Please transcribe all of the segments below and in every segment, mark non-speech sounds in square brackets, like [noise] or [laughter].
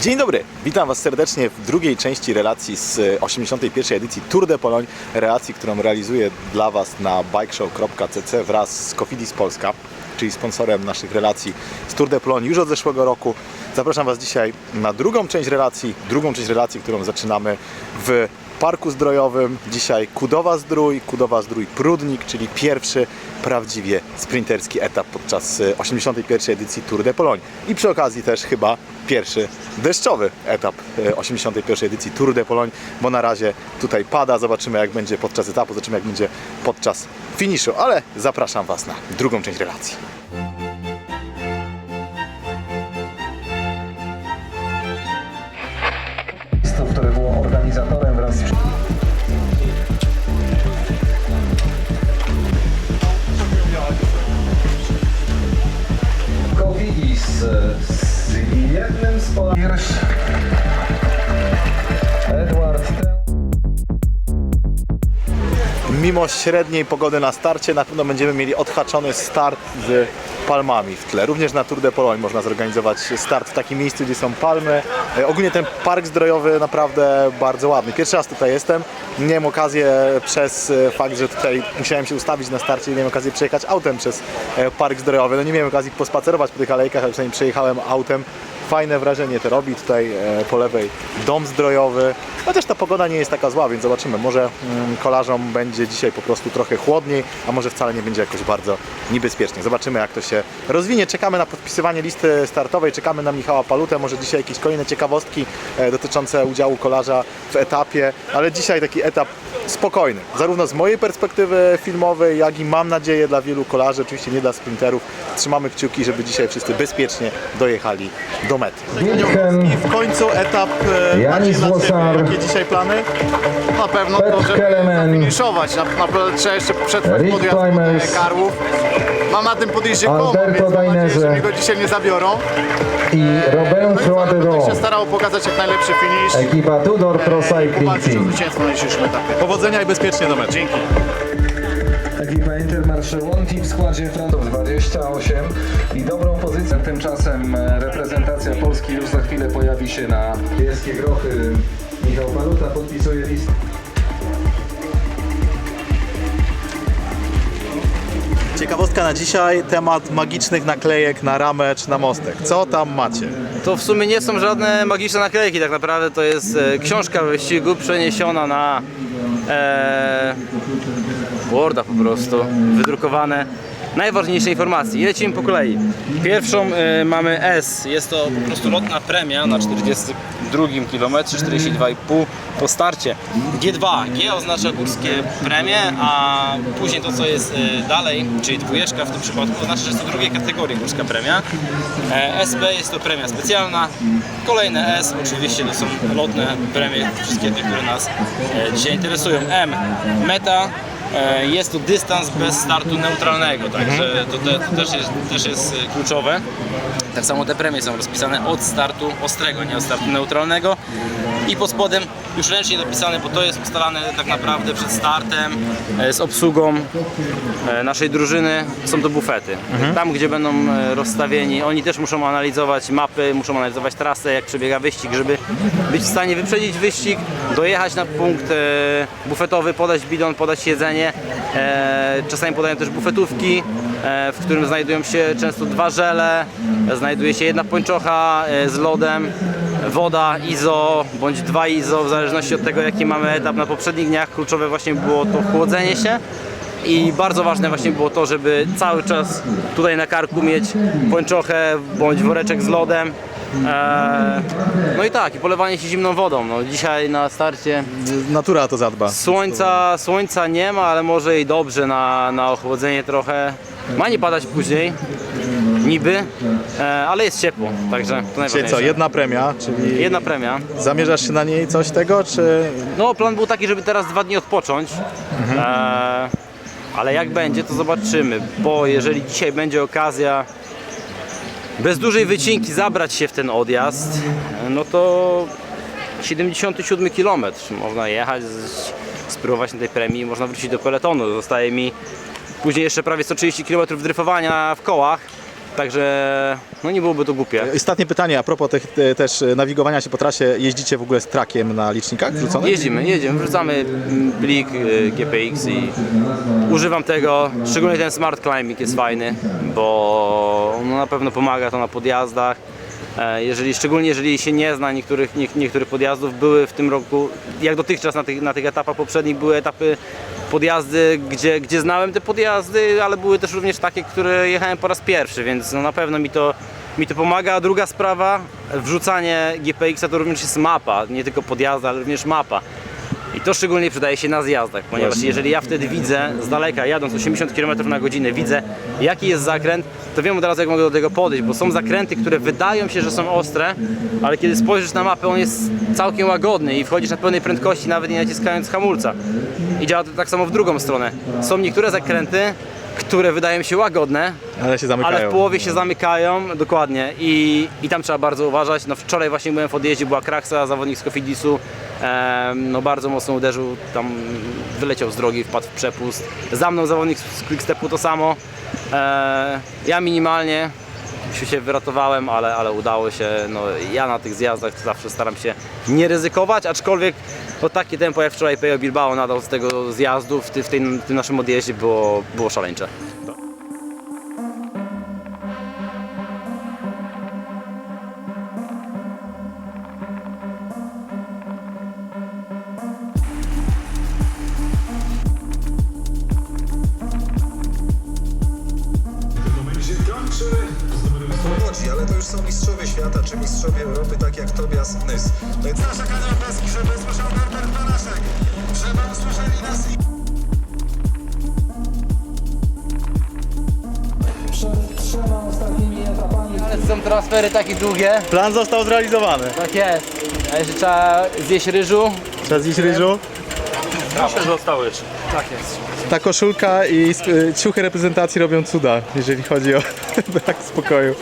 Dzień dobry, witam Was serdecznie w drugiej części relacji z 81. edycji Tour de Pologne, relacji, którą realizuję dla Was na bikeshow.cc wraz z Cofidis Polska, czyli sponsorem naszych relacji z Tour de Pologne już od zeszłego roku. Zapraszam Was dzisiaj na drugą część relacji, drugą część relacji, którą zaczynamy w Parku Zdrojowym. Dzisiaj Kudowa Zdrój, Kudowa Zdrój Prudnik, czyli pierwszy prawdziwie sprinterski etap podczas e, 81. edycji Tour de Pologne. I przy okazji też chyba pierwszy deszczowy etap e, 81. edycji Tour de Pologne, bo na razie tutaj pada, zobaczymy jak będzie podczas etapu, zobaczymy jak będzie podczas finiszu, ale zapraszam Was na drugą część relacji. Jednym z Polaków. Edward Mimo średniej pogody na starcie na pewno będziemy mieli odhaczony start z palmami w tle. Również na Tour de Pologne można zorganizować start w takim miejscu, gdzie są palmy. E, Ogólnie ten park zdrojowy naprawdę bardzo ładny. Pierwszy raz tutaj jestem. Miałem okazję przez e, fakt, że tutaj musiałem się ustawić na starcie, miałem okazję przejechać autem przez e, park zdrojowy. No nie miałem okazji pospacerować po tych alejkach, ale przynajmniej przejechałem autem. Fajne wrażenie to robi. Tutaj e, po lewej dom zdrojowy. Chociaż ta pogoda nie jest taka zła, więc zobaczymy. Może mm, kolarzom będzie dzisiaj po prostu trochę chłodniej, a może wcale nie będzie jakoś bardzo niebezpiecznie. Zobaczymy jak to się rozwinie. Czekamy na podpisywanie listy startowej, czekamy na Michała Palutę. Może dzisiaj jakieś kolejne ciekawostki e, dotyczące udziału kolarza w etapie, ale dzisiaj taki etap spokojny. Zarówno z mojej perspektywy filmowej, jak i mam nadzieję dla wielu kolarzy, oczywiście nie dla sprinterów. Trzymamy kciuki, żeby dzisiaj wszyscy bezpiecznie dojechali do mety. Wilhelm, I w końcu etap e, Janis. Włosar. Jakie dzisiaj plany? Na pewno Petr to, żeby Kelemen. finiszować. Na, na pewno trzeba jeszcze przetrwać podjazd pod Karłów. Mam na tym podjeździe komo, więc mam nadzieję, że mnie go dzisiaj nie zabiorą. i Robin No i co, Croadero. będę się starał pokazać jak najlepszy finish. Ekipa Tudor Pro i Cycling Team. Powodzenia i bezpiecznie do mety. Dzięki. Ekipa Intermarché Team w składzie Francuz 28 i dobrą pozycję. Tymczasem e, reprezentacja Polski już za chwilę pojawi się na Bielskie Grochy. Michał Paluta podpisuje listę. Ciekawostka na dzisiaj, temat magicznych naklejek na ramę czy na mostek. Co tam macie? To w sumie nie są żadne magiczne naklejki, tak naprawdę to jest e, książka wyścigu przeniesiona na e, Worda po prostu, wydrukowane najważniejsze informacje. Lecimy po kolei. Pierwszą e, mamy S, jest to po prostu lotna premia na 42 km, 42,5 po starcie. G2, G oznacza górskie premie, a później to co jest e, dalej, czyli dwójeczka w tym przypadku, oznacza, że jest to drugiej kategorii górska premia. E, SB jest to premia specjalna. Kolejne S oczywiście to są lotne premie, wszystkie te, które nas e, dzisiaj interesują. M, meta. E, Jest to dystans bez startu neutralnego, także to, te, to też, jest, też jest kluczowe. Tak samo te premie są rozpisane od startu ostrego, nie od startu neutralnego. I pod spodem już ręcznie dopisane, bo to jest ustalane tak naprawdę przed startem e, z obsługą e, naszej drużyny. Są to bufety. Tam, gdzie będą e, rozstawieni, oni też muszą analizować mapy, muszą analizować trasę, jak przebiega wyścig, żeby być w stanie wyprzedzić wyścig, dojechać na punkt bufetowy, podać bidon, podać jedzenie. Czasami podają też bufetówki, w którym znajdują się często dwa żele, e, znajduje się jedna pończocha e, z lodem, woda, izo, bądź dwa izo, w zależności od tego jaki mamy etap na poprzednich dniach. Kluczowe właśnie było to chłodzenie się. I bardzo ważne właśnie było to, żeby cały czas tutaj na karku mieć pończochę bądź woreczek z lodem. Eee, no i tak, i polewanie się zimną wodą. No, dzisiaj na starcie Natura to zadba. słońca, słońca nie ma, ale może i dobrze na, na ochłodzenie trochę. Ma nie padać później, niby, e, ale jest ciepło, także to Dzisiaj najważniejsze. co, jedna premia, czyli Jedna premia. zamierzasz się na niej coś tego, czy No plan był taki, żeby teraz dwa dni odpocząć. E, ale jak będzie, to zobaczymy, bo jeżeli dzisiaj będzie okazja bez dużej wycinki zabrać się w ten odjazd, no to 77 km można jechać, z- spróbować na tej premii, można wrócić do peletonu. Zostaje mi później jeszcze prawie 130 km dryfowania w kołach. Także no nie byłoby to głupie. Ostatnie pytanie a propos tych, te, też e, nawigowania się po trasie. Jeździcie w ogóle z trakiem na licznikach wrzuconym? Jeździmy, jedziemy, wrzucamy plik y, GPX i używam tego. Szczególnie ten Smart Climbing jest fajny, bo no, na pewno pomaga to na podjazdach. E, Jeżeli, szczególnie jeżeli się nie zna niektórych, nie, niektórych podjazdów, były w tym roku, jak dotychczas na tych, na tych etapach poprzednich, były etapy podjazdy, gdzie, gdzie znałem te podjazdy, ale były też również takie, które jechałem po raz pierwszy, więc no, na pewno mi to, mi to pomaga. A druga sprawa, wrzucanie GPX-a to również jest mapa, nie tylko podjazdy, ale również mapa. To szczególnie przydaje się na zjazdach, ponieważ Właśnie. jeżeli ja wtedy widzę z daleka, jadąc 80 km na godzinę, widzę jaki jest zakręt, to wiem od razu jak mogę do tego podejść, bo są zakręty, które wydają się, że są ostre, ale kiedy spojrzysz na mapę, on jest całkiem łagodny i wchodzisz na pełnej prędkości, nawet nie naciskając hamulca. I działa to tak samo w drugą stronę. Są niektóre zakręty, które wydają się łagodne, Ale się zamykają. ale w połowie się zamykają, dokładnie. I, i tam trzeba bardzo uważać. No wczoraj właśnie byłem w odjeździe, była kraksa, zawodnik z Cofidisu, em, no bardzo mocno uderzył, tam wyleciał z drogi, wpadł w przepust. Za mną zawodnik z Quickstepu to samo. E, ja minimalnie się- wyratowałem, ale, ale udało się. No, ja na tych zjazdach zawsze staram się nie ryzykować, aczkolwiek no, takie tempo jak wczoraj Pejo Bilbao nadał z tego zjazdu w, ty, w, tej, w tym naszym odjeździe było, było szaleńcze. Mistrzowie Europy, tak jak Tobias Nys. No więc nasza kadra Peski, żeby usłyszał Norbert Banaszek, żeby usłyszeli nas i... Przed trzema ostatnimi etapami Ale są transfery takie długie. Plan został zrealizowany. Tak jest. A jeszcze trzeba zjeść ryżu. Czas iść ryżu. Tak jest. Ta koszulka i y, ciuchy reprezentacji robią cuda, jeżeli chodzi o [laughs] brak spokoju.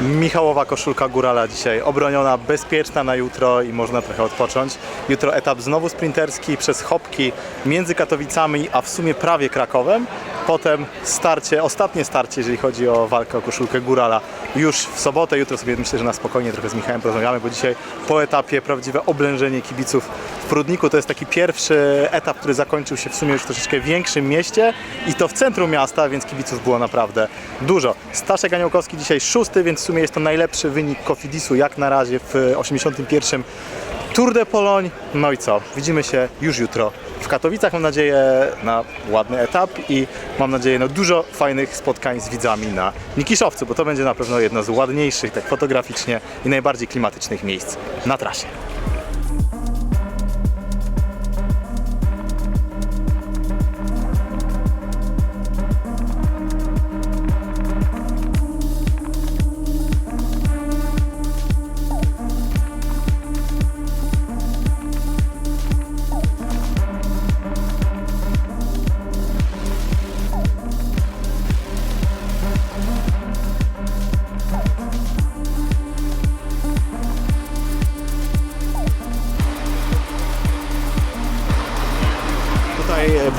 Michałowa koszulka Górala dzisiaj obroniona, bezpieczna na jutro i można trochę odpocząć. Jutro etap znowu sprinterski przez Chopki między Katowicami, a w sumie prawie Krakowem. Potem starcie, ostatnie starcie, jeżeli chodzi o walkę o koszulkę Górala już w sobotę. Jutro sobie myślę, że na spokojnie trochę z Michałem porozmawiamy, bo dzisiaj po etapie prawdziwe oblężenie kibiców w Prudniku. To jest taki pierwszy etap, który zakończył się w sumie już w troszeczkę większym mieście i to w centrum miasta, więc kibiców było naprawdę dużo. Staszek Aniołkowski dzisiaj szósty, więc w sumie jest to najlepszy wynik Kofidisu jak na razie w 81 Tour de Poloń. No i co? Widzimy się już jutro w Katowicach. Mam nadzieję na ładny etap i mam nadzieję na dużo fajnych spotkań z widzami na Nikiszowcu, bo to będzie na pewno jedno z ładniejszych, tak fotograficznie i najbardziej klimatycznych miejsc na trasie.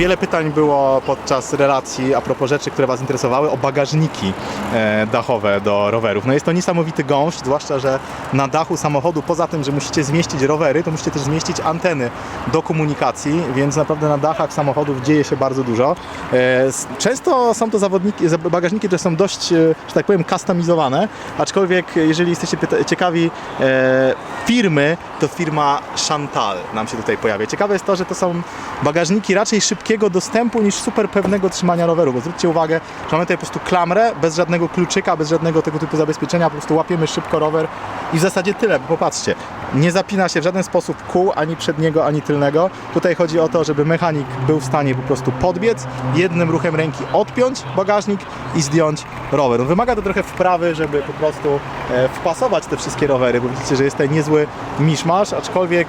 Wiele pytań było podczas relacji a propos rzeczy, które Was interesowały, o bagażniki e, dachowe do rowerów. No jest to niesamowity gąszcz, zwłaszcza, że na dachu samochodu, poza tym, że musicie zmieścić rowery, to musicie też zmieścić anteny do komunikacji, więc naprawdę na dachach samochodów dzieje się bardzo dużo. E, Często są to zawodniki, za- bagażniki, które są dość, e, że tak powiem, customizowane, aczkolwiek jeżeli jesteście ciekawi firmy, to firma Chantal nam się tutaj pojawia. Ciekawe jest to, że to są bagażniki raczej szybkiego dostępu niż super pewnego trzymania roweru, bo zwróćcie uwagę, że mamy tutaj po prostu klamrę, bez żadnego kluczyka, bez żadnego tego typu zabezpieczenia, po prostu łapiemy szybko rower i w zasadzie tyle, bo popatrzcie, nie zapina się w żaden sposób kół, ani przedniego, ani tylnego. Tutaj chodzi o to, żeby mechanik był w stanie po prostu podbiec, jednym ruchem ręki odpiąć bagażnik i zdjąć rower. No, wymaga to trochę wprawy, żeby po prostu e, wpasować te wszystkie rowery, bo widzicie, że jest tutaj niezły miszmasz, aczkolwiek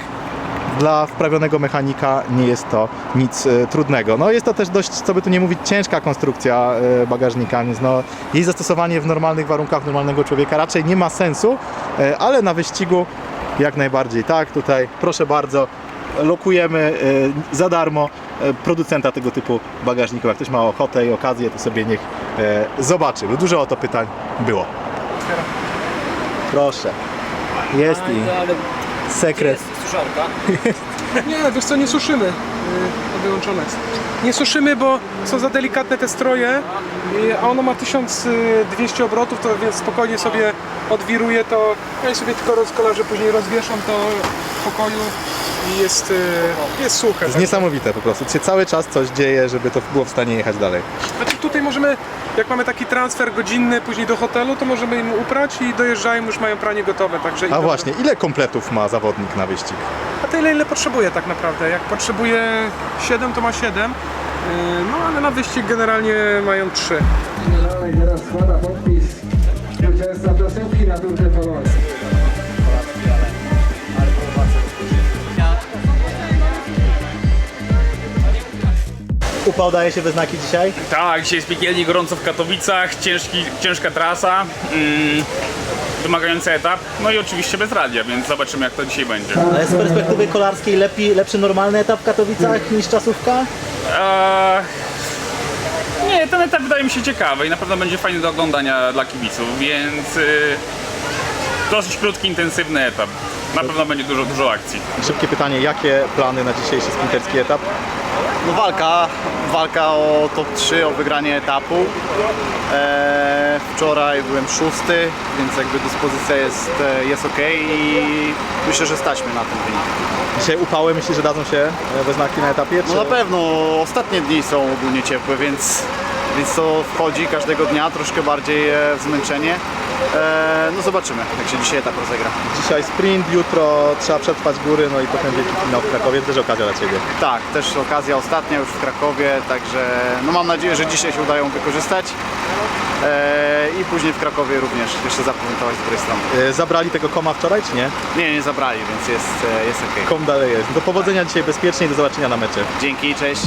dla wprawionego mechanika nie jest to nic e, trudnego. No jest to też dość, co by tu nie mówić, ciężka konstrukcja e, bagażnika, więc no, jej zastosowanie w normalnych warunkach normalnego człowieka raczej nie ma sensu, e, ale na wyścigu jak najbardziej tak. Tutaj proszę bardzo, lokujemy za darmo producenta tego typu bagażników. Jak ktoś ma ochotę i okazję, to sobie niech zobaczy, bo dużo o to pytań było. Proszę. Jest i sekret. [laughs] Nie, wiesz co, nie suszymy. Yy, wyłączone jest. Nie suszymy, bo są za delikatne te stroje, a ono ma 1200 obrotów, to więc spokojnie sobie odwiruje to. Ja sobie tylko rozkolarzę, później rozwieszam to w pokoju i jest, yy, jest suche. To jest niesamowite po prostu. Tu się cały czas coś dzieje, żeby to było w stanie jechać dalej. Znaczy tutaj możemy, jak mamy taki transfer godzinny później do hotelu, to możemy im uprać i dojeżdżają, już mają pranie gotowe. Także A właśnie, ile kompletów ma zawodnik na wyścig? A tyle ile potrzebuje tak naprawdę. Jak potrzebuje 7, to ma 7. Yy, No ale na wyścig generalnie mają 3. Dalej teraz składa podpis zwycięzca placówki na Tour de Upał daje się we znaki dzisiaj? Tak, dzisiaj jest piekielnie gorąco w Katowicach, ciężki, ciężka trasa, mm, wymagający etap, no i oczywiście bez radia, więc zobaczymy jak to dzisiaj będzie. Ale z perspektywy kolarskiej lepiej, lepszy normalny etap w Katowicach niż czasówka? Eee, nie, ten etap wydaje mi się ciekawy i na pewno będzie fajny do oglądania dla kibiców, więc y, dosyć krótki, intensywny etap. Na pewno będzie dużo, dużo akcji. Szybkie pytanie, jakie plany na dzisiejszy sprinterski etap? No walka, walka o top 3, o wygranie etapu. Eee, wczoraj byłem szósty, więc jakby dyspozycja jest, e, jest ok i myślę, że staćmy na ten wynik. Dzisiaj upały myślisz, że dadzą się e, we znaki na etapie? No na pewno ostatnie dni są ogólnie ciepłe, więc, więc to wchodzi każdego dnia, troszkę bardziej e, w zmęczenie. Eee, no zobaczymy, jak się dzisiaj etap rozegra. Dzisiaj sprint, jutro trzeba przetrwać góry, no i potem wielki finał w Krakowie, też okazja dla Ciebie. Tak, też okazja ostatnia już w Krakowie, także no mam nadzieję, że dzisiaj się udają wykorzystać. Eee, I później w Krakowie również jeszcze zaprezentować z dobrej strony. E, Zabrali tego koma wczoraj, czy nie? Nie, nie zabrali, więc jest, e, jest ok. Kom dalej jest. Do powodzenia dzisiaj bezpiecznie i do zobaczenia na mecie. Dzięki, cześć.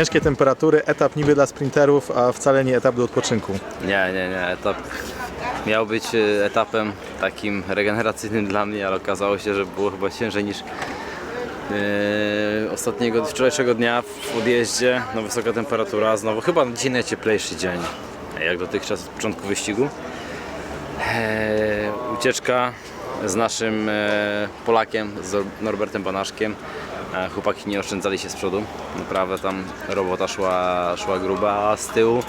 Ciężkie temperatury, etap niby dla sprinterów, a wcale nie etap do odpoczynku. Nie, nie, nie. Etap miał być e, etapem takim regeneracyjnym dla mnie, ale okazało się, że było chyba ciężej niż e, ostatniego, wczorajszego dnia w odjeździe. No wysoka temperatura, znowu chyba dzisiaj najcieplejszy dzień, jak dotychczas od początku wyścigu. E, ucieczka z naszym e, Polakiem, z Norbertem Banaszkiem. E, chłopaki nie oszczędzali się z przodu. Naprawdę tam robota szła, szła gruba, a z tyłu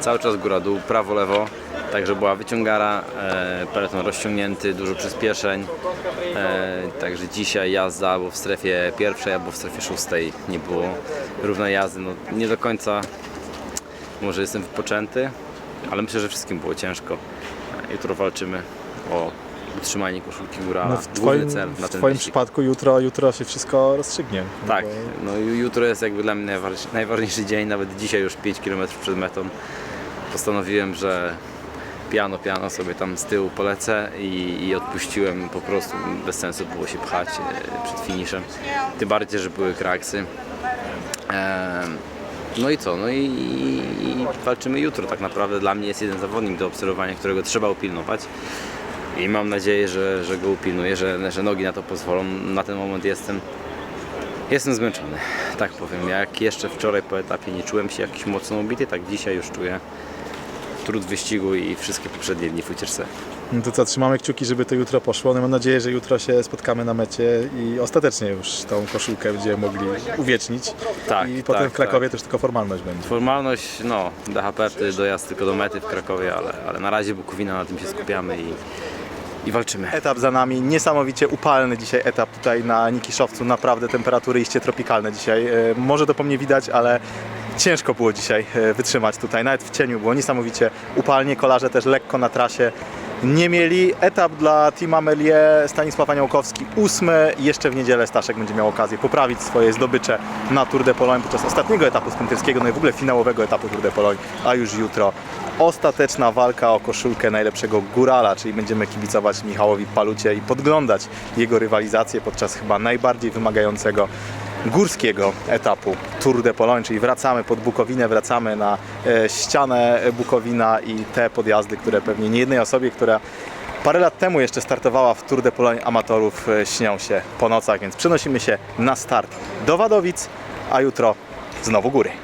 cały czas góra dół, prawo, lewo. Także była wyciągara, e, peleton rozciągnięty, dużo przyspieszeń. E, także dzisiaj jazda albo w strefie pierwszej, albo w strefie szóstej nie było równej jazdy. No, nie do końca może jestem wypoczęty, ale myślę, że wszystkim było ciężko. Jutro walczymy o utrzymanie koszulki góra. No w Twoim, cel na w twoim przypadku jutro, jutro się wszystko rozstrzygnie. Tak, Bo no ju- jutro jest jakby dla mnie najważ- najważniejszy dzień, nawet dzisiaj już 5 km przed metą postanowiłem, że piano, piano sobie tam z tyłu polecę i, i odpuściłem po prostu, bez sensu było się pchać e, przed finiszem, tym bardziej, że były kraksy. No i co? No i, i walczymy jutro. Tak naprawdę dla mnie jest jeden zawodnik do obserwowania, którego trzeba upilnować. I mam nadzieję, że, że go upilnuję, że, że nogi na to pozwolą. Na ten moment jestem Jestem zmęczony, tak powiem. Jak jeszcze wczoraj po etapie nie czułem się jakiś mocno ubity, tak dzisiaj już czuję trud wyścigu i wszystkie poprzednie dni w ucieczce. No to co, trzymamy kciuki, żeby to jutro poszło. No mam nadzieję, że jutro się spotkamy na mecie i ostatecznie już tą koszulkę będziemy mogli uwiecznić. Tak, I potem tak, w Krakowie też tylko formalność będzie. Formalność, no, DHP to dojazd tylko do mety w Krakowie, ale, ale na razie Bukowina, na tym się skupiamy i, i walczymy. Etap za nami, niesamowicie upalny dzisiaj etap tutaj na Nikiszowcu. Naprawdę temperatury iście tropikalne dzisiaj. E, Może to po mnie widać, ale Ciężko było dzisiaj e, wytrzymać tutaj, nawet w cieniu było niesamowicie upalnie, kolarze też lekko na trasie nie mieli. Etap dla Team Amelie Stanisław Aniołkowski ósmy. Jeszcze w niedzielę Staszek będzie miał okazję poprawić swoje zdobycze na Tour de Pologne podczas ostatniego etapu sprinterskiego, no i w ogóle finałowego etapu Tour de Pologne, a już jutro ostateczna walka o koszulkę najlepszego górala, czyli będziemy kibicować Michałowi Palucie i podglądać jego rywalizację podczas chyba najbardziej wymagającego górskiego etapu Tour de Pologne, czyli wracamy pod Bukowinę, wracamy na e, ścianę Bukowina i te podjazdy, które pewnie nie jednej osobie, która parę lat temu jeszcze startowała w Tour de Pologne amatorów, e, śnią się po nocach, więc przenosimy się na start do Wadowic, a jutro znowu góry.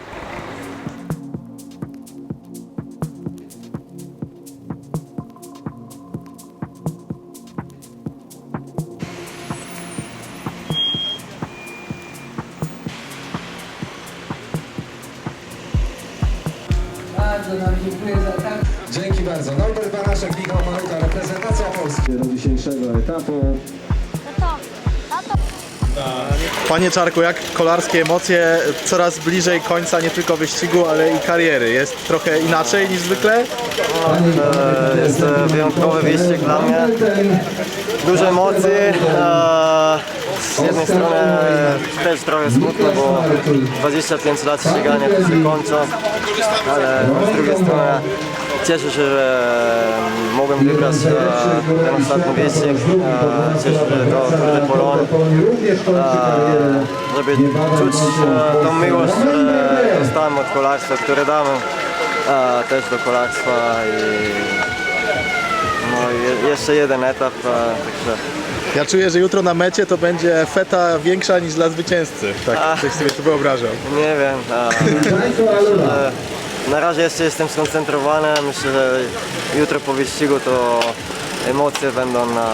Bardzo nam dziękuję za tak. Dzięki bardzo. Norbert Banaszek, Michał Maruta, reprezentacja Polski do dzisiejszego etapu. Panie Czarku, jak kolarskie emocje coraz bliżej końca nie tylko wyścigu, ale i kariery? Jest trochę inaczej niż zwykle? Jest to wyjątkowy wyścig dla mnie. Dużo emocji. Z jednej strony też trochę smutno, bo 25 lat ścigania to się kończą, ale z drugiej strony cieszę się, że mogłem wygrać e, ten ostatni wyścig. E, Cieszę się, że to Tour de. E, Żeby czuć tą miłość, którą dostałem od kolarstwa, które damy też do kolarstwa i no, jeszcze jeden etap, także Ja czuję, że jutro na mecie to będzie feta większa niż dla zwycięzcy. Tak, tak sobie to wyobrażam. nie wiem. E, na razie jeszcze jestem skoncentrowany, myślę, że jutro po wyścigu to emocje będą, na,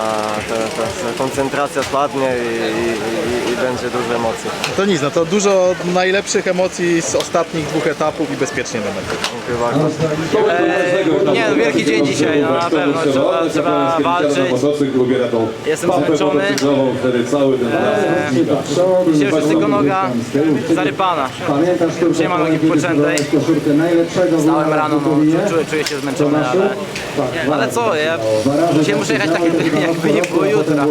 ta, ta koncentracja spadnie i, i, i, i będzie dużo emocji. To nic, no to dużo najlepszych emocji z ostatnich dwóch etapów i bezpiecznie mety. Dziękuję bardzo. E, nie, no wielki dzień dzisiaj, no na pewno trzeba, trzeba walczyć. Jestem zmęczony. Dzisiaj już jest tylko noga zarypana. Nie ma nogi wypoczętej. Stałem rano, no, czuję, czuję się zmęczony, ale, ale co, ja dzisiaj muszę jechać tak jakby, jakby nie było jutra.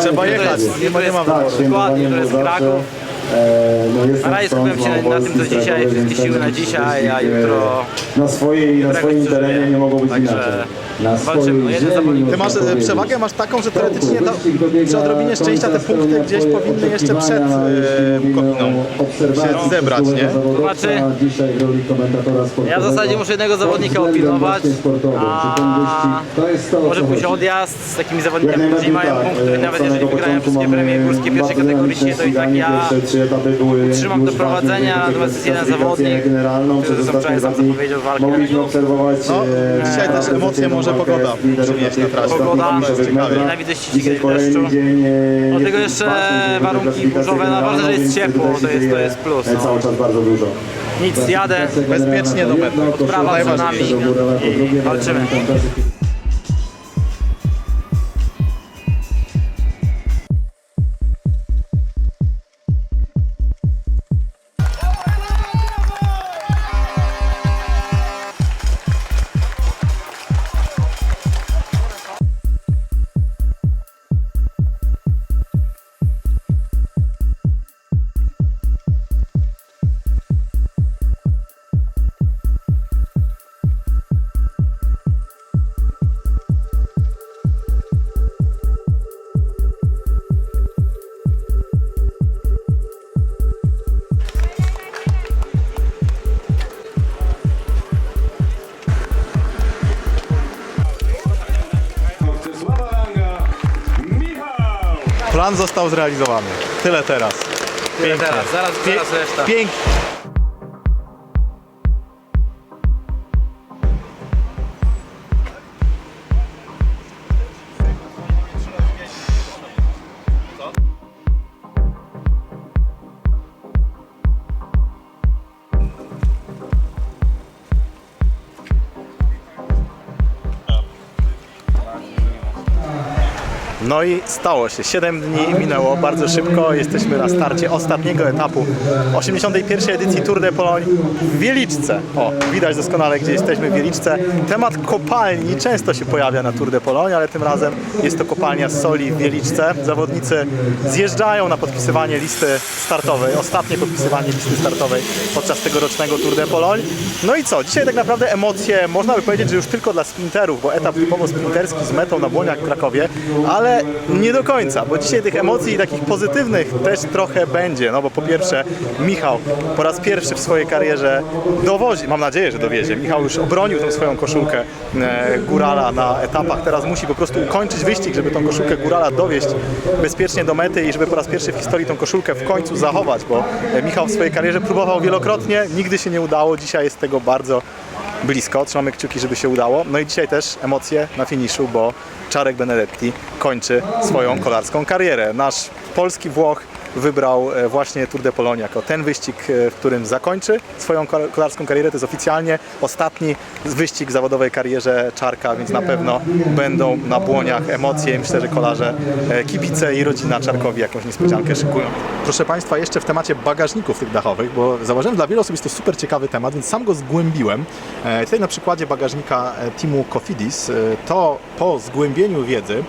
Trzeba jechać, nie ma, nie ma wyboru. Dokładnie, to jest Kraków. Na razie skupiam się na, na tym, co dzisiaj, wszystkie siły na dzisiaj, a jutro na swojej, na swoim terenie nie mogło być Także inaczej. Walczymy. No, jeden zawodnik. Ty masz e, przewagę, masz taką, że teoretycznie to, przy odrobinie szczęścia te punkty gdzieś powinny jeszcze przed e, się zebrać, nie? To znaczy, Ja w zasadzie muszę jednego zawodnika opilnować, a to jest to, o może pójść odjazd z takimi zawodnikami, którzy mają tak. punkty, E, nawet jeżeli wygrają wszystkie premie górskie pierwszej kategorii, to i tak ja trzymam do prowadzenia, natomiast jest jeden zawodnik, który zresztą wczoraj sam zapowiedział walkę. No, e, dzisiaj też emocje może walkę pogoda przynieść na trasie. Pogoda, nienawidzę kolejny deszczu. dzień, e, Do tego jest jeszcze warunki burzowe, no ważne, że jest ciepło, to jest- to jest plus, e, no. Cały czas bardzo dużo. Nic, jadę, Bezpiecznie do mety. Odprawa za nami i walczymy. Plan został zrealizowany. Tyle teraz. Pięknie. teraz, zaraz, zaraz reszta. Pięknie. No i stało się. 7 dni minęło bardzo szybko. Jesteśmy na starcie ostatniego etapu 81. edycji Tour de Pologne w Wieliczce. O, widać doskonale, gdzie jesteśmy w Wieliczce. Temat kopalni często się pojawia na Tour de Pologne, ale tym razem jest to kopalnia soli w Wieliczce. Zawodnicy zjeżdżają na podpisywanie listy startowej, ostatnie podpisywanie listy startowej podczas tegorocznego Tour de Pologne. No i co? Dzisiaj tak naprawdę emocje, można by powiedzieć, że już tylko dla sprinterów, bo etap typowo sprinterski z metą na Błoniach w Krakowie, ale nie do końca, bo dzisiaj tych emocji takich pozytywnych też trochę będzie, no bo po pierwsze Michał po raz pierwszy w swojej karierze dowozi, mam nadzieję, że dowiezie. Michał już obronił tą swoją koszulkę e, Górala na etapach, teraz musi po prostu ukończyć wyścig, żeby tą koszulkę Górala dowieść bezpiecznie do mety i żeby po raz pierwszy w historii tą koszulkę w końcu zachować, bo e, Michał w swojej karierze próbował wielokrotnie, nigdy się nie udało, dzisiaj jest tego bardzo blisko. Trzymamy kciuki, żeby się udało. No i dzisiaj też emocje na finiszu, bo Czarek Benedetti kończy swoją kolarską karierę. Nasz polski Włoch wybrał e, właśnie Tour de Pologne jako ten wyścig, e, w którym zakończy swoją kol- kolarską karierę. To jest oficjalnie ostatni wyścig zawodowej karierze Czarka, więc na pewno będą na błoniach emocje myślę, że kolarze, e, kibice i rodzina Czarkowi jakąś niespodziankę szykują. Proszę Państwa, jeszcze w temacie bagażników tych dachowych, bo zauważyłem, dla wielu osób jest to super ciekawy temat, więc sam go zgłębiłem. Tutaj na przykładzie bagażnika teamu Cofidis, e, to po zgłębieniu wiedzy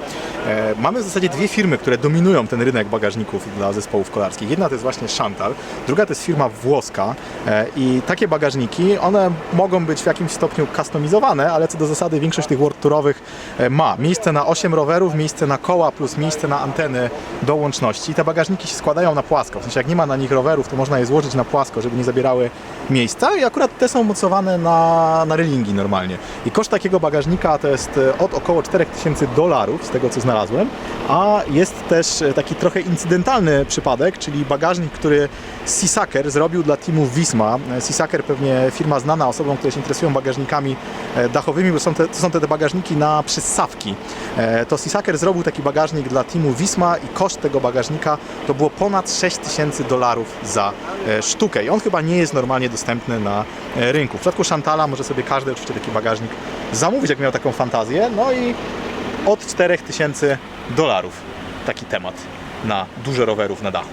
mamy w zasadzie dwie firmy, które dominują ten rynek bagażników dla zespołów kolarskich. Jedna to jest właśnie Chantal, druga to jest firma włoska e, i takie bagażniki, one mogą być w jakimś stopniu customizowane, ale co do zasady większość tych world tourowych e, ma miejsce na 8 rowerów, miejsce na koła plus miejsce na anteny do łączności. Te bagażniki się składają na płasko, w sensie jak nie ma na nich rowerów, to można je złożyć na płasko, żeby nie zabierały miejsca i akurat te są mocowane na, na relingi normalnie. I koszt takiego bagażnika to jest e, od około 4000 dolarów, z tego co znalazłem, a jest też taki trochę incydentalny przypadek, czyli bagażnik, który Sisaker zrobił dla teamu Wisma. Sisaker pewnie firma znana osobom, które się interesują bagażnikami e, dachowymi, bo są te, to są te bagażniki na przyssawki. E, To Sisaker zrobił taki bagażnik dla teamu Wisma i koszt tego bagażnika to było ponad 6000 dolarów za e, sztukę. I on chyba nie jest normalnie dostępny na rynku. W przypadku Chantala może sobie każdy oczywiście taki bagażnik zamówić, jak miał taką fantazję. No i od 4000 dolarów taki temat na dużo rowerów na dachu.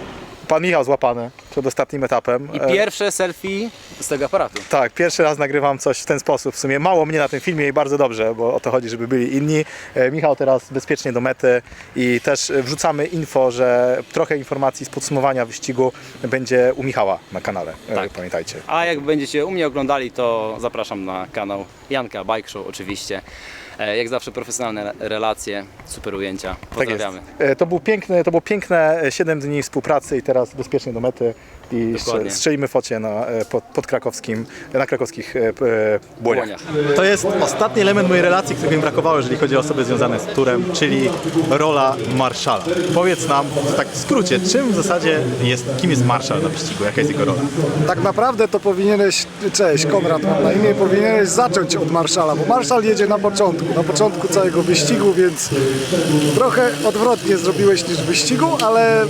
Pan Michał złapany przed ostatnim etapem. I pierwsze selfie z tego aparatu. tak, pierwszy raz nagrywam coś w ten sposób. W sumie mało mnie na tym filmie i bardzo dobrze, bo o to chodzi, żeby byli inni. E, Michał teraz bezpiecznie do mety i też wrzucamy info, że trochę informacji z podsumowania wyścigu będzie u Michała na kanale. E, Tak. Pamiętajcie. A jak będziecie u mnie oglądali, to zapraszam na kanał Janka Bike Show oczywiście. E, Jak zawsze profesjonalne re- relacje, super ujęcia. Tak jest. Pozdrawiamy. E, To, był piękny, to było piękne 7 dni współpracy i teraz bezpiecznie do mety i Dokładnie. strzelimy focie na, e, pod, pod krakowskim, na krakowskich e, e, błoniach. To jest ostatni element mojej relacji, którego mi brakowało, jeżeli chodzi o osoby związane z turem, czyli rola marszala. Powiedz nam tak w skrócie, czym w zasadzie jest, kim jest marszal na wyścigu, jaka jest jego rola? Tak naprawdę to powinieneś, cześć, Konrad mam na imię, powinieneś zacząć od Marszala, bo Marszal jedzie na początku, na początku całego wyścigu, więc trochę odwrotnie zrobiłeś niż w wyścigu, ale,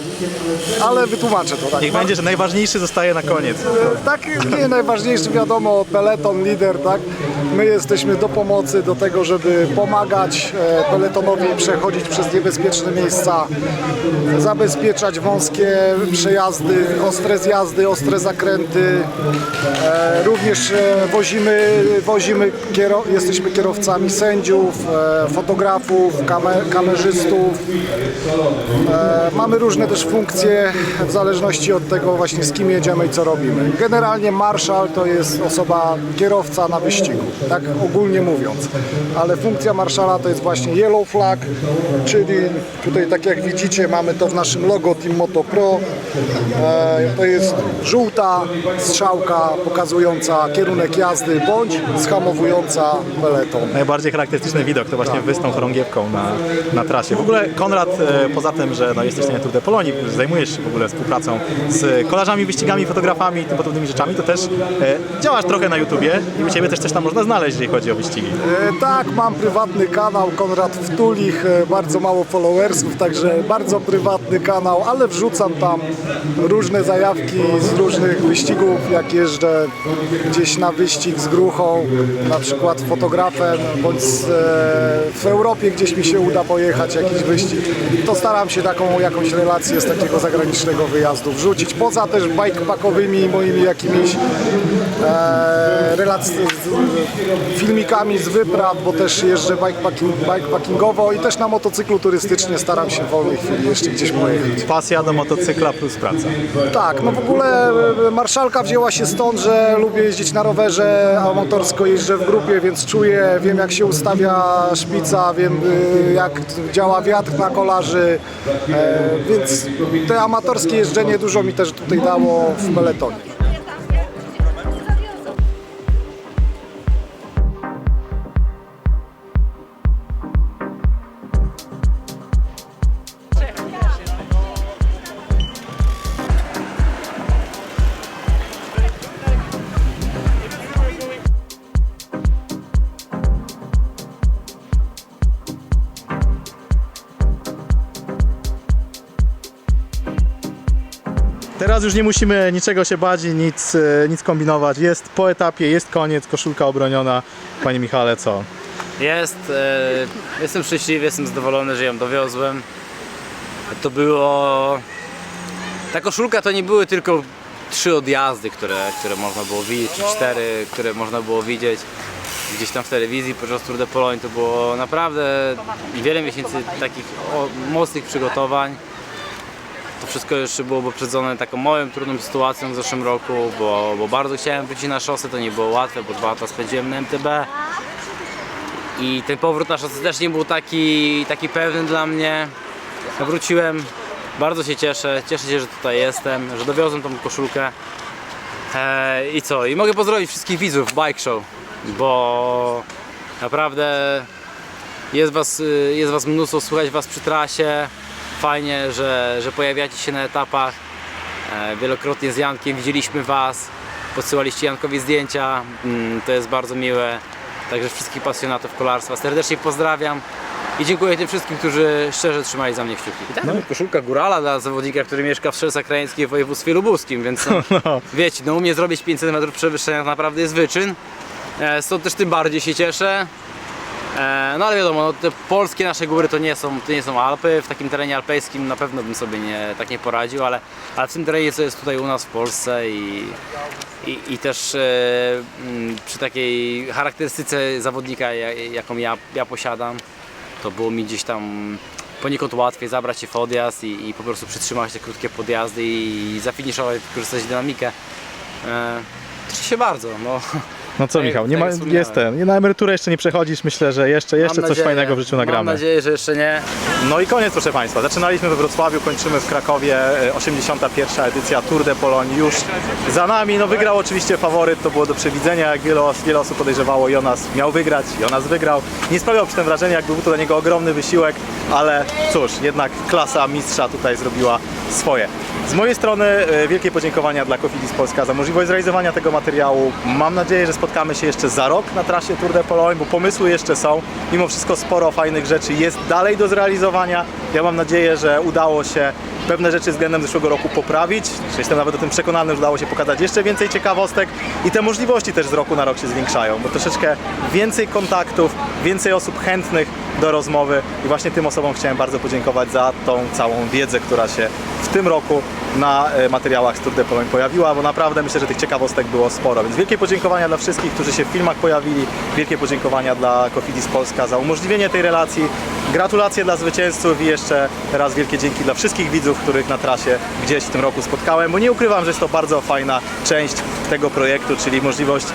ale wytłumaczę to tak. Niech będzie, że najważniejszy zostaje na koniec. Tak, nie najważniejszy wiadomo, peleton, lider, tak? My jesteśmy do pomocy, do tego, żeby pomagać e, peletonowi przechodzić przez niebezpieczne miejsca, zabezpieczać wąskie przejazdy, ostre zjazdy, ostre zakręty. E, również e, wozimy, wozimy kiero- jesteśmy kierowcami sędziów, fotografów, kamer- kamerzystów. Mamy różne też funkcje w zależności od tego właśnie z kim jedziemy i co robimy. Generalnie marszał to jest osoba kierowca na wyścigu, tak ogólnie mówiąc. Ale funkcja marszala to jest właśnie yellow flag, czyli tutaj tak jak widzicie mamy to w naszym logo Team Moto Pro. E, to jest żółta strzałka pokazująca kierunek jazdy bądź schamowująca peleton. Najbardziej charakterystyczny widok to właśnie tą chorągiewką na, na trasie. W ogóle Konrad, e, poza tym, że no, jesteś na Tour de Polonii, zajmujesz się w ogóle współpracą z kolarzami, wyścigami, fotografami i tym podobnymi rzeczami, to też e, działasz trochę na YouTubie i u Ciebie też coś tam można znaleźć. Znaleźć, jeżeli chodzi o wyścigi? E, Tak, mam prywatny kanał, Konrad Wtulich, e, bardzo mało followersów, także bardzo prywatny kanał, ale wrzucam tam różne zajawki z różnych wyścigów, jak jeżdżę gdzieś na wyścig z gruchą, na przykład fotografem, bądź z, e, w Europie gdzieś mi się uda pojechać jakiś wyścig, to staram się taką jakąś relację z takiego zagranicznego wyjazdu wrzucić, poza też bikepackowymi moimi jakimiś e, filmikami z wypraw, bo też jeżdżę bikepacking, bikepackingowo i też na motocyklu turystycznie staram się w wolnej chwili jeszcze gdzieś pojechać. Pasja do motocykla plus praca. Tak, no w ogóle e, marszalka wzięła się stąd, że lubię jeździć na rowerze, a motorsko jeżdżę w grupie, więc czuję, wiem jak się ustawia szpica, wiem e, jak działa wiatr na kolarzy, e, więc te amatorskie jeżdżenie dużo mi też tutaj dało w peletonie. Już nie musimy niczego się bać i nic, e, nic kombinować. Jest po etapie, jest koniec, koszulka obroniona. Panie Michale, co? Jest, e, jestem szczęśliwy, jestem zadowolony, że ją dowiozłem. To było... Ta koszulka to nie były tylko trzy odjazdy, które, które można było widzieć, czy cztery, które można było widzieć gdzieś tam w telewizji podczas Tour de Pologne. To było naprawdę wiele miesięcy takich mocnych przygotowań. To wszystko jeszcze było poprzedzone taką moją trudną sytuacją w zeszłym roku, bo, bo bardzo chciałem wrócić na szosę, to nie było łatwe, bo dwa lata spędziłem na MTB. I ten powrót na szosę też nie był taki, taki pewny dla mnie. Wróciłem, bardzo się cieszę, cieszę się, że tutaj jestem, że dowiozłem tą koszulkę. E, I co? I mogę pozdrowić wszystkich widzów Bike Show, bo naprawdę jest was, y, jest was mnóstwo, słuchać was przy trasie. Fajnie, że, że pojawiacie się na etapach. E, Wielokrotnie z Jankiem widzieliśmy was, podsyłaliście Jankowi zdjęcia, mm, to jest bardzo miłe. Także wszystkich pasjonatów kolarstwa serdecznie pozdrawiam i dziękuję tym wszystkim, którzy szczerze trzymali za mnie kciuki. I tak, no. koszulka górala dla zawodnika, który mieszka w Strzelce Krajeńskiej w województwie lubuskim, więc no, [laughs] wiecie, no u mnie zrobić 5 cm przewyższenia naprawdę jest wyczyn. E, Stąd też tym bardziej się cieszę. E, No ale wiadomo, no, polskie nasze góry to nie, są, to nie są Alpy. W takim terenie alpejskim na pewno bym sobie nie, tak nie poradził, ale, ale w tym terenie, co jest tutaj u nas w Polsce i, i, i też e, mm, przy takiej charakterystyce zawodnika, ja- jaką ja, ja posiadam, to było mi gdzieś tam poniekąd łatwiej zabrać się w odjazd i, i po prostu przytrzymać te krótkie podjazdy i zafiniszować, wykorzystać dynamikę. E, Cieszę się bardzo. No. No co Tak Michał, nie tak ma, jest ten, na emeryturę jeszcze nie przechodzisz, myślę, że jeszcze, jeszcze Mam coś nadzieję- fajnego w życiu Mam nagramy. nadzieję, że jeszcze nie. No i koniec proszę Państwa. Zaczynaliśmy we Wrocławiu, kończymy w Krakowie. e, 81. edycja Tour de Pologne już za nami. No wygrał oczywiście faworyt, to było do przewidzenia. Jak wiele, wiele osób podejrzewało, Jonas miał wygrać, Jonas wygrał. Nie sprawiał przy tym wrażenia, jakby był to dla niego ogromny wysiłek, ale cóż, jednak klasa mistrza tutaj zrobiła swoje. Z mojej strony e, wielkie podziękowania dla Cofidis Polska za możliwość zrealizowania tego materiału. Mam nadzieję, że spotkamy się jeszcze za rok na trasie Tour de Pologne, bo pomysły jeszcze są. Mimo wszystko sporo fajnych rzeczy jest dalej do zrealizowania. Ja mam nadzieję, że udało się pewne rzeczy względem zeszłego roku poprawić. Jestem nawet o tym przekonany, że udało się pokazać jeszcze więcej ciekawostek i te możliwości też z roku na rok się zwiększają, bo troszeczkę więcej kontaktów, więcej osób chętnych do rozmowy i właśnie tym osobom chciałem bardzo podziękować za tą całą wiedzę, która się w tym roku na e, materiałach z Tour de Pologne pojawiła, bo naprawdę myślę, że tych ciekawostek było sporo. Więc wielkie podziękowania dla wszystkich, którzy się w filmach pojawili. Wielkie podziękowania dla Cofidis Polska za umożliwienie tej relacji. Gratulacje dla zwycięzców i jeszcze raz wielkie dzięki dla wszystkich widzów, których na trasie gdzieś w tym roku spotkałem, bo nie ukrywam, że jest to bardzo fajna część tego projektu, czyli możliwość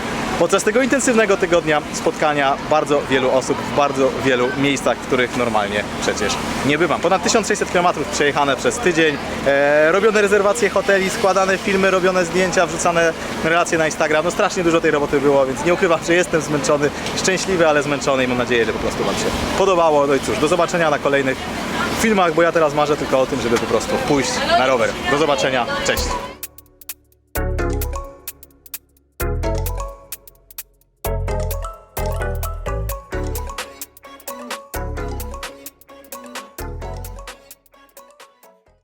podczas tego intensywnego tygodnia spotkania bardzo wielu osób w bardzo wielu miejscach, w których normalnie przecież nie bywam. Ponad 1600 km przejechane przez tydzień, e, robione rezerwacje hoteli, składane filmy, robione zdjęcia, wrzucane relacje na Instagram. No strasznie dużo tej roboty było, więc nie ukrywam, że jestem zmęczony, szczęśliwy, ale zmęczony i mam nadzieję, że po prostu Wam się podobało. No i cóż, do zobaczenia na kolejnych filmach, bo ja teraz marzę tylko o tym, żeby po prostu pójść na rower. Do zobaczenia, cześć!